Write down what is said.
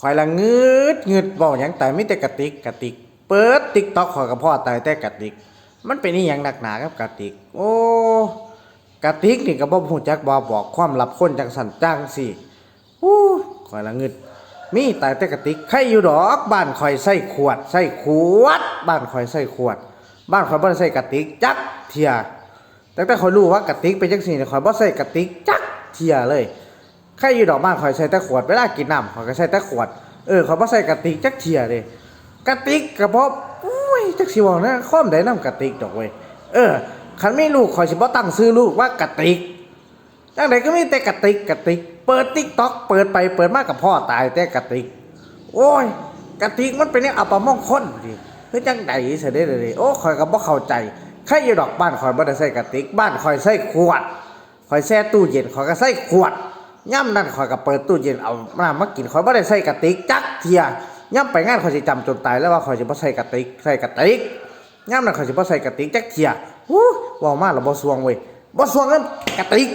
คอยละงืดงืดบอกอย่างแต่ไม่แต่กระติกกระติก เปิดติ๊กต็อกขอยกับพ่อตายแต่กระติก มันเป็นนี่อย่างหนักหนากับกระติก โอ้กระติกนี่ก็บ่ฮู้จักบ่บอกความลับคนจังสันจังสิอู้คอยละงืดมีตายแต่กระติกใครอยู่ดอกบ้านคอยใส่ขวดใส่ขวด บ้านคอยใส่ขวด บ้านคอยบ่ได้ใส่กระติกจักเทียแต่แต่คอยรู้ว่ากระติกเป็นจังซี่เนี่ยคอยบ่ใส่กระติกจักเทียเลย ใครอยู่ดอกบ้านคอยใส่แต่ขวดเวลากินน้ำคอยก็ใส่แต่ขวด เออคอยบ่ใส่กระติกจักเทียเลยกระติกกระเพาะอุ้ยจักสิเว้านะข้อมได้น้ำกระติกดอกเว้ยเออคันไมีลูกคอยสิบ่ตั้งชื่อลูกว่ากระติกจังไดก็มีแต่กระติกกระติก เปิดติ๊กต็อกเปิดไปเปิดมากับพ่อตายแต่กระติก โอ้ยกระติกมันเป็นเนี่ยอัปมงคลดิคือจังไดเสียได้เลยโอ้ข่อยก็บ่เข้าใจใครอยู่ดอกบ้านข่อยบ่ได้ใส่กระติกบ้านข่อยใส่ขวดข่อยแช่ตู้เย็นข่อยก็ใส่ขวด ย่ำนั่นข่อยก็เปิดตู้เย็นเอาน้ำมากินข่อยบ่ได้ใส่กระติกจักเทียย่ำไปงานข่อยสิจำจนตายแล้วว่าข่อยสิบ่ใส่กระติกใส่กระติกย่ำนั่นข่อยสิบ่ใส่กระติกจักเทียวู้ว้ามาแล้วบ่สวงเว้ยบ่สวงกันกระติก